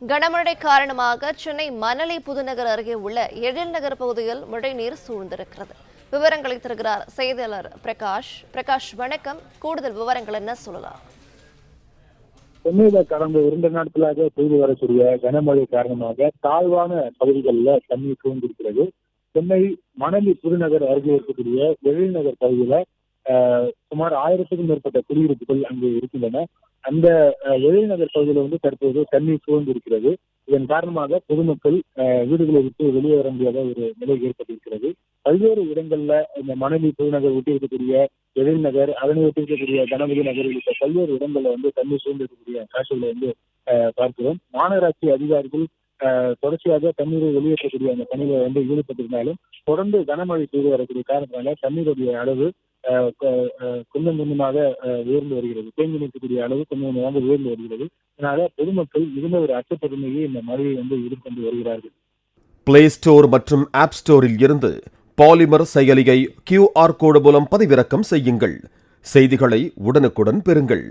கனமழை காரணமாக சென்னை மணலி புதுநகர் அருகே உள்ள எழில் நகர் பகுதியில் மழைநீர் சூழ்ந்திருக்கிறது. விவரங்களை தருகிறார் செய்தியாளர் பிரகாஷ். பிரகாஷ் வணக்கம். கூடுதல் விவரங்கள் என்ன சொல்லலாம்? சென்னையில கடந்த இரண்டு நாட்களாக பெய்து வரக்கூடிய கனமழை காரணமாக தாழ்வான பகுதிகளில் தண்ணீர் சூழ்ந்திருக்கிறது. சென்னை மணலி புதுநகர் அருகே இருக்கக்கூடிய எழில் நகர் பகுதியில சுமார் ஆயிரத்துக்கும் மேற்பட்ட குடியிருப்புகள் அங்கு இருக்கின்றன. அந்த ஆஹ், எழில் நகர் வந்து தற்போது தண்ணீர் சூழ்ந்திருக்கிறது. இதன் காரணமாக பொதுமக்கள் வீடுகளை விட்டு வெளியே வர முடியாத ஒரு நிலை ஏற்பட்டிருக்கிறது. பல்வேறு இடங்கள்ல இந்த மணலி புதுநகர் ஒட்டி இருக்கக்கூடிய எழில் நகர் அதனை ஒட்டி இருக்கக்கூடிய கணபதி நகர் உள்ளிட்ட பல்வேறு இடங்கள்ல வந்து தண்ணீர் சூழ்ந்திருக்கக்கூடிய காட்சிகளை வந்து பார்க்கிறோம். மாநகராட்சி அதிகாரிகள் தொடர்ச்சியாக தண்ணீரை வெளியேற்றக்கூடிய அந்த பணிகளை வந்து ஈடுபட்டிருந்தாலும் தொடர்ந்து கனமழை பெய்து வரக்கூடிய காரணத்தினால தண்ணீருடைய அளவு கொஞ்சம் கொஞ்சமாக உயர்ந்து வருகிறது. தேங்கி நிற்கக்கூடிய அளவு கொஞ்சம் கொஞ்சமாக உயர்ந்து வருகிறது. அதனால பொதுமக்கள் மிகுந்த ஒரு அச்சத்தன்மையை இந்த மழையை வந்து எதிர்கொண்டு வருகிறார்கள். பிளே ஸ்டோர் மற்றும் ஆப் ஸ்டோரில் இருந்து பாலிமர் செயலியை கியூஆர் கோடு மூலம் பதிவிறக்கம் செய்யுங்கள். செய்திகளை உடனுக்குடன் பெறுங்கள்.